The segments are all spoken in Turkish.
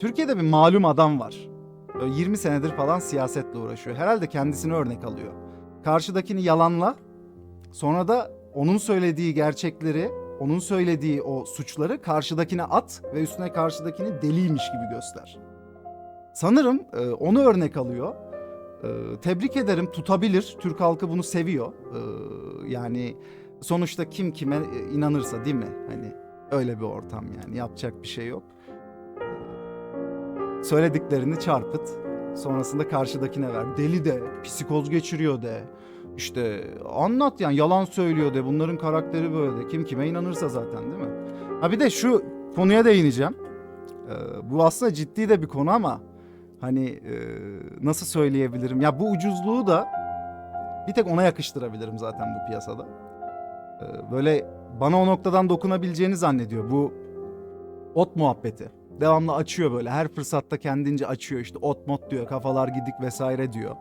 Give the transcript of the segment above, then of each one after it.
Türkiye'de bir malum adam var. Böyle 20 senedir falan siyasetle uğraşıyor. Herhalde kendisini örnek alıyor. Karşıdakini yalanla sonra da onun söylediği gerçekleri, onun söylediği o suçları karşıdakine at ve üstüne karşıdakini deliymiş gibi göster. Sanırım e, onu örnek alıyor. E, tebrik ederim tutabilir. Türk halkı bunu seviyor. E, yani sonuçta kim kime inanırsa değil mi? Hani öyle bir ortam yani yapacak bir şey yok. Söylediklerini çarpıt. Sonrasında karşıdakine ver. Deli de, psikoz geçiriyor de. İşte anlat yani yalan söylüyor de. Bunların karakteri böyle de. Kim kime inanırsa zaten değil mi? Ha bir de şu konuya değineceğim. Ee, bu aslında ciddi de bir konu ama hani e, nasıl söyleyebilirim? Ya bu ucuzluğu da bir tek ona yakıştırabilirim zaten bu piyasada. Ee, böyle bana o noktadan dokunabileceğini zannediyor bu ot muhabbeti. Devamlı açıyor böyle her fırsatta kendince açıyor işte ot mot diyor kafalar gidik vesaire diyor.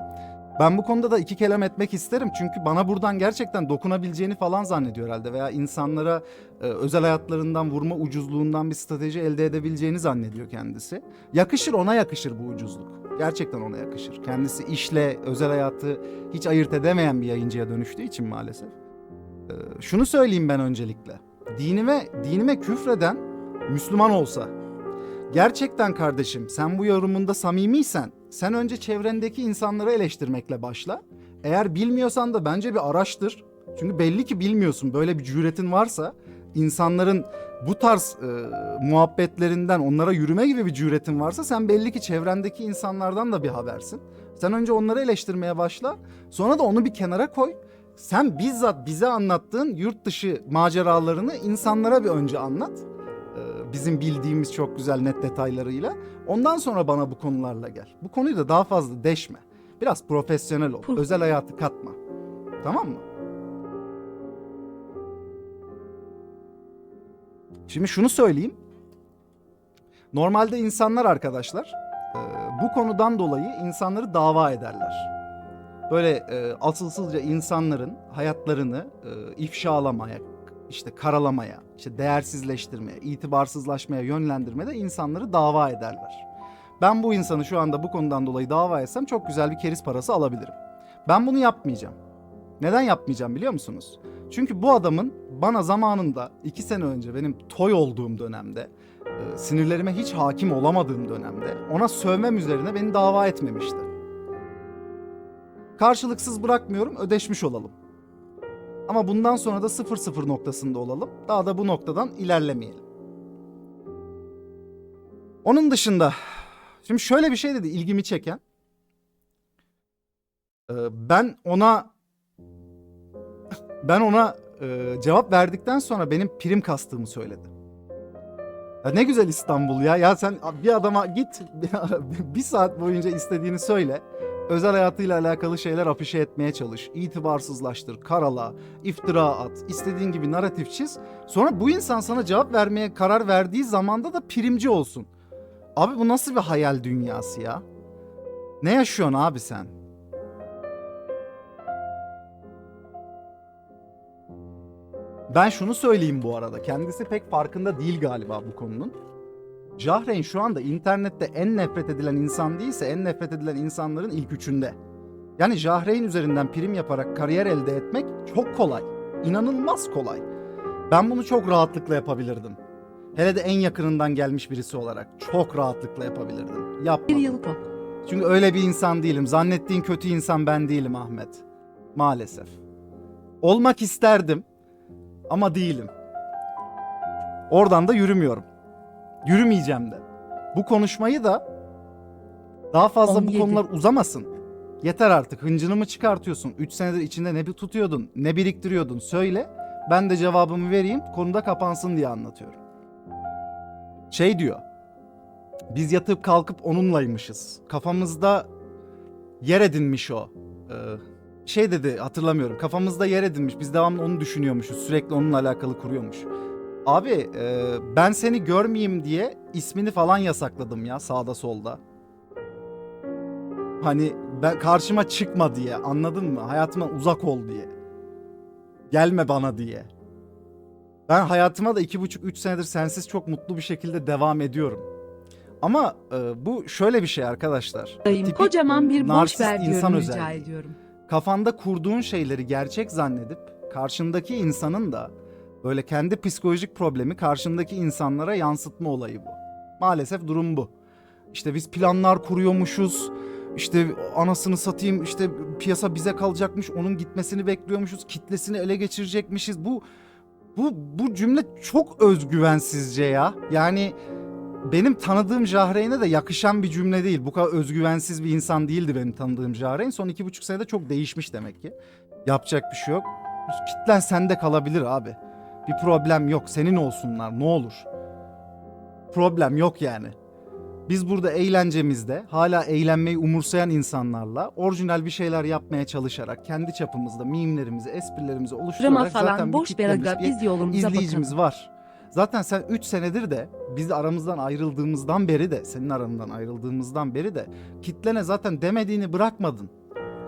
Ben bu konuda da iki kelam etmek isterim çünkü bana buradan gerçekten dokunabileceğini falan zannediyor herhalde veya insanlara e, özel hayatlarından vurma ucuzluğundan bir strateji elde edebileceğini zannediyor kendisi. Yakışır ona yakışır bu ucuzluk. Gerçekten ona yakışır. Kendisi işle özel hayatı hiç ayırt edemeyen bir yayıncıya dönüştüğü için maalesef. Ee, şunu söyleyeyim ben öncelikle. Dinime dinime küfreden Müslüman olsa gerçekten kardeşim sen bu yorumunda samimiysen sen önce çevrendeki insanları eleştirmekle başla. Eğer bilmiyorsan da bence bir araştır. Çünkü belli ki bilmiyorsun. Böyle bir cüretin varsa insanların bu tarz e, muhabbetlerinden onlara yürüme gibi bir cüretin varsa sen belli ki çevrendeki insanlardan da bir habersin. Sen önce onları eleştirmeye başla. Sonra da onu bir kenara koy. Sen bizzat bize anlattığın yurt dışı maceralarını insanlara bir önce anlat. Bizim bildiğimiz çok güzel net detaylarıyla. Ondan sonra bana bu konularla gel. Bu konuyu da daha fazla deşme. Biraz profesyonel ol. Özel hayatı katma. Tamam mı? Şimdi şunu söyleyeyim. Normalde insanlar arkadaşlar e, bu konudan dolayı insanları dava ederler. Böyle e, asılsızca insanların hayatlarını e, ifşalamaya, işte karalamaya, işte değersizleştirmeye, itibarsızlaşmaya yönlendirmede insanları dava ederler. Ben bu insanı şu anda bu konudan dolayı dava etsem çok güzel bir keriz parası alabilirim. Ben bunu yapmayacağım. Neden yapmayacağım biliyor musunuz? Çünkü bu adamın bana zamanında iki sene önce benim toy olduğum dönemde e, sinirlerime hiç hakim olamadığım dönemde ona sövmem üzerine beni dava etmemişti. Karşılıksız bırakmıyorum ödeşmiş olalım. Ama bundan sonra da 0-0 noktasında olalım. Daha da bu noktadan ilerlemeyelim. Onun dışında şimdi şöyle bir şey dedi ilgimi çeken. Ee, ben ona ben ona e, cevap verdikten sonra benim prim kastığımı söyledi. Ya ne güzel İstanbul ya. Ya sen bir adama git bir saat boyunca istediğini söyle. Özel hayatıyla alakalı şeyler afişe etmeye çalış. İtibarsızlaştır, karala, iftira at, istediğin gibi narratif çiz. Sonra bu insan sana cevap vermeye karar verdiği zamanda da primci olsun. Abi bu nasıl bir hayal dünyası ya? Ne yaşıyorsun abi sen? Ben şunu söyleyeyim bu arada. Kendisi pek farkında değil galiba bu konunun. Jahreyn şu anda internette en nefret edilen insan değilse en nefret edilen insanların ilk üçünde. Yani Jahreyn üzerinden prim yaparak kariyer elde etmek çok kolay. İnanılmaz kolay. Ben bunu çok rahatlıkla yapabilirdim. Hele de en yakınından gelmiş birisi olarak çok rahatlıkla yapabilirdim. Bir Yapmadım. yalıpa. Çünkü öyle bir insan değilim. Zannettiğin kötü insan ben değilim Ahmet. Maalesef. Olmak isterdim ama değilim. Oradan da yürümüyorum. Yürümeyeceğim de. Bu konuşmayı da daha fazla bu 17. konular uzamasın. Yeter artık. Hıncını mı çıkartıyorsun? 3 senedir içinde ne bir tutuyordun, ne biriktiriyordun? Söyle. Ben de cevabımı vereyim. Konuda kapansın diye anlatıyorum. Şey diyor. Biz yatıp kalkıp onunlaymışız. Kafamızda yer edinmiş o. Ee, şey dedi hatırlamıyorum. Kafamızda yer edinmiş. Biz devamlı onu düşünüyormuşuz. Sürekli onunla alakalı kuruyormuş. Abi e, ben seni görmeyeyim diye ismini falan yasakladım ya sağda solda. Hani ben karşıma çıkma diye anladın mı? Hayatımdan uzak ol diye. Gelme bana diye. Ben hayatıma da iki buçuk üç senedir sensiz çok mutlu bir şekilde devam ediyorum. Ama e, bu şöyle bir şey arkadaşlar. Dayım Tipik, kocaman bir borç narsist ver diyorum insan rica özelliği. ediyorum. Kafanda kurduğun şeyleri gerçek zannedip karşındaki insanın da böyle kendi psikolojik problemi karşındaki insanlara yansıtma olayı bu. Maalesef durum bu. İşte biz planlar kuruyormuşuz. İşte anasını satayım işte piyasa bize kalacakmış. Onun gitmesini bekliyormuşuz. Kitlesini ele geçirecekmişiz. Bu bu bu cümle çok özgüvensizce ya. Yani benim tanıdığım Jahreyn'e de yakışan bir cümle değil. Bu kadar özgüvensiz bir insan değildi benim tanıdığım Jahreyn. Son iki buçuk senede çok değişmiş demek ki. Yapacak bir şey yok. Kitlen sende kalabilir abi. Bir problem yok. Senin olsunlar ne olur. Problem yok yani. Biz burada eğlencemizde hala eğlenmeyi umursayan insanlarla orijinal bir şeyler yapmaya çalışarak kendi çapımızda mimlerimizi, esprilerimizi oluşturarak zaten falan bir boş ver kitlemiz, bir biz yolumuza izleyicimiz bakalım. var. Zaten sen 3 senedir de biz aramızdan ayrıldığımızdan beri de senin arandan ayrıldığımızdan beri de kitlene zaten demediğini bırakmadın.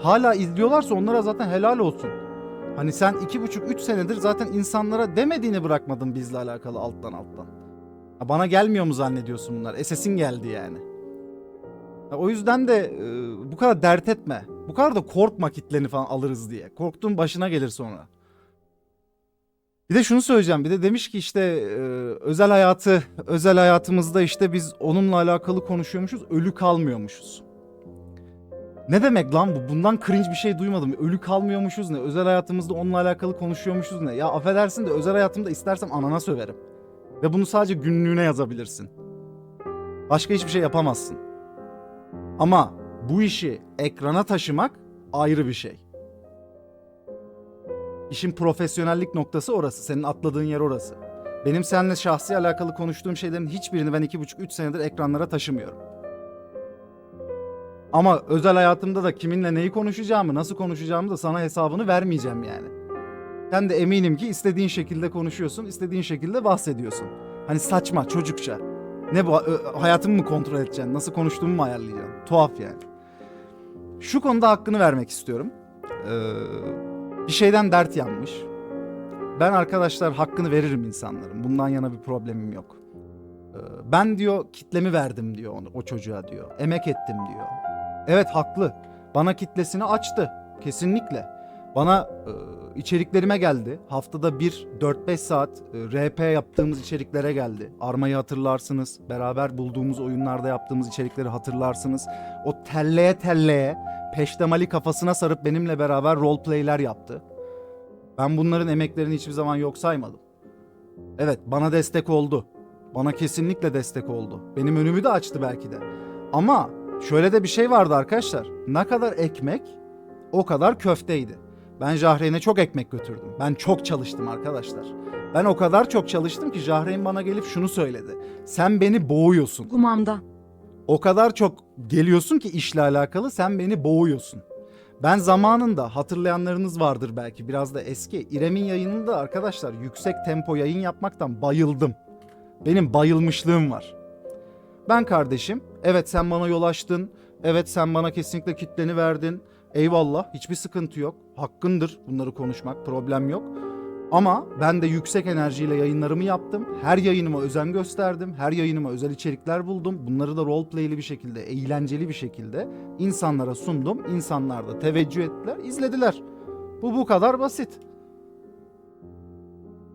Hala izliyorlarsa onlara zaten helal olsun. Hani sen iki buçuk üç senedir zaten insanlara demediğini bırakmadın bizle alakalı alttan alttan. Ha, Bana gelmiyor mu zannediyorsun bunlar? Esesin geldi yani. Ha, O yüzden de e, bu kadar dert etme. Bu kadar da korkma kitleni falan alırız diye. Korktuğun başına gelir sonra. Bir de şunu söyleyeceğim. Bir de demiş ki işte e, özel hayatı, özel hayatımızda işte biz onunla alakalı konuşuyormuşuz, ölü kalmıyormuşuz. Ne demek lan bu? Bundan cringe bir şey duymadım. Ölü kalmıyormuşuz ne? Özel hayatımızda onunla alakalı konuşuyormuşuz ne? Ya affedersin de özel hayatımda istersem anana söverim. Ve bunu sadece günlüğüne yazabilirsin. Başka hiçbir şey yapamazsın. Ama bu işi ekrana taşımak ayrı bir şey. İşin profesyonellik noktası orası. Senin atladığın yer orası. Benim seninle şahsi alakalı konuştuğum şeylerin hiçbirini ben iki buçuk üç senedir ekranlara taşımıyorum. Ama özel hayatımda da kiminle neyi konuşacağımı, nasıl konuşacağımı da sana hesabını vermeyeceğim yani. Sen de eminim ki istediğin şekilde konuşuyorsun, istediğin şekilde bahsediyorsun. Hani saçma, çocukça. Ne bu, hayatımı mı kontrol edeceksin, nasıl konuştuğumu mu ayarlayacaksın? Tuhaf yani. Şu konuda hakkını vermek istiyorum. Ee, bir şeyden dert yanmış. Ben arkadaşlar hakkını veririm insanların. Bundan yana bir problemim yok. Ee, Ben diyor kitlemi verdim diyor onu, o çocuğa diyor. Emek ettim diyor. Evet haklı. Bana kitlesini açtı. Kesinlikle. Bana e, içeriklerime geldi. Haftada bir 4-5 saat e, RP yaptığımız içeriklere geldi. Armayı hatırlarsınız. Beraber bulduğumuz oyunlarda yaptığımız içerikleri hatırlarsınız. O telleye telleye peştemali kafasına sarıp benimle beraber roleplay'ler yaptı. Ben bunların emeklerini hiçbir zaman yok saymadım. Evet bana destek oldu. Bana kesinlikle destek oldu. Benim önümü de açtı belki de. Ama şöyle de bir şey vardı arkadaşlar. Ne kadar ekmek o kadar köfteydi. Ben Jahreyn'e çok ekmek götürdüm. Ben çok çalıştım arkadaşlar. Ben o kadar çok çalıştım ki Jahreyn bana gelip şunu söyledi. Sen beni boğuyorsun. Gumamda. O kadar çok geliyorsun ki işle alakalı sen beni boğuyorsun. Ben zamanında hatırlayanlarınız vardır belki biraz da eski. İrem'in yayınında arkadaşlar yüksek tempo yayın yapmaktan bayıldım. Benim bayılmışlığım var. Ben kardeşim evet sen bana yol açtın. Evet sen bana kesinlikle kitleni verdin. Eyvallah hiçbir sıkıntı yok. Hakkındır bunları konuşmak problem yok. Ama ben de yüksek enerjiyle yayınlarımı yaptım. Her yayınıma özen gösterdim. Her yayınıma özel içerikler buldum. Bunları da roleplay'li bir şekilde, eğlenceli bir şekilde insanlara sundum. İnsanlar da teveccüh ettiler, izlediler. Bu bu kadar basit.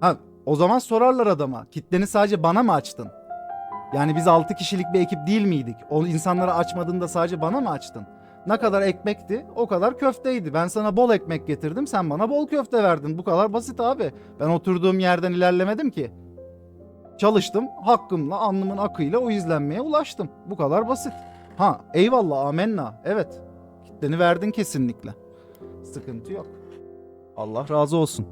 Ha, o zaman sorarlar adama. Kitleni sadece bana mı açtın? Yani biz 6 kişilik bir ekip değil miydik? O insanlara açmadığında sadece bana mı açtın? Ne kadar ekmekti o kadar köfteydi. Ben sana bol ekmek getirdim sen bana bol köfte verdin. Bu kadar basit abi. Ben oturduğum yerden ilerlemedim ki. Çalıştım hakkımla alnımın akıyla o izlenmeye ulaştım. Bu kadar basit. Ha eyvallah amenna evet. Kitleni verdin kesinlikle. Sıkıntı yok. Allah razı olsun.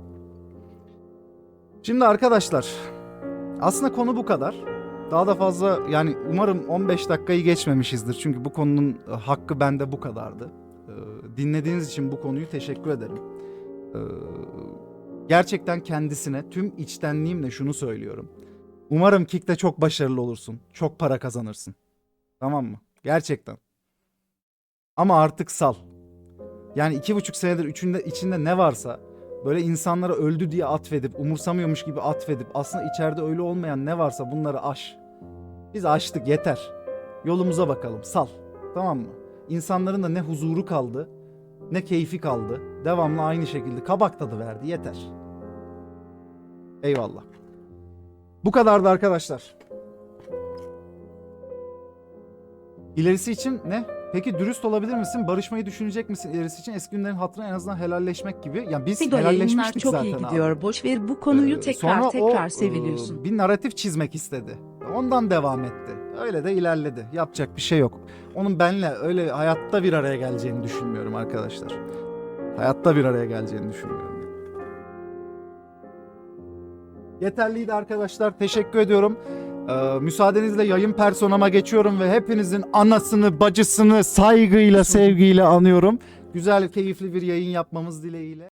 Şimdi arkadaşlar aslında konu bu kadar. Daha da fazla yani umarım 15 dakikayı geçmemişizdir. Çünkü bu konunun e, hakkı bende bu kadardı. Ee, dinlediğiniz için bu konuyu teşekkür ederim. Ee, gerçekten kendisine tüm içtenliğimle şunu söylüyorum. Umarım Kick'te çok başarılı olursun. Çok para kazanırsın. Tamam mı? Gerçekten. Ama artık sal. Yani iki buçuk senedir üçünde, içinde ne varsa böyle insanlara öldü diye atfedip, umursamıyormuş gibi atfedip aslında içeride öyle olmayan ne varsa bunları aş. Biz aştık yeter. Yolumuza bakalım. Sal. Tamam mı? İnsanların da ne huzuru kaldı, ne keyfi kaldı. Devamlı aynı şekilde kabak tadı verdi. Yeter. Eyvallah. Bu kadardı arkadaşlar. İlerisi için ne? Peki dürüst olabilir misin? Barışmayı düşünecek misin ilerisi için? Eski günlerin hatırına en azından helalleşmek gibi. Yani biz Fido helalleşmiştik çok zaten iyi abi. gidiyor. Boş ver bu konuyu Ee, tekrar tekrar o, seviliyorsun. e, Bir narratif çizmek istedi. Ondan devam etti. Öyle de ilerledi. Yapacak bir şey yok. Onun benle öyle hayatta bir araya geleceğini düşünmüyorum arkadaşlar. Hayatta bir araya geleceğini düşünmüyorum. Yeterliydi arkadaşlar. Teşekkür ediyorum. Ee, müsaadenizle yayın personama geçiyorum ve hepinizin anasını, bacısını saygıyla, sevgiyle anıyorum. Güzel, keyifli bir yayın yapmamız dileğiyle.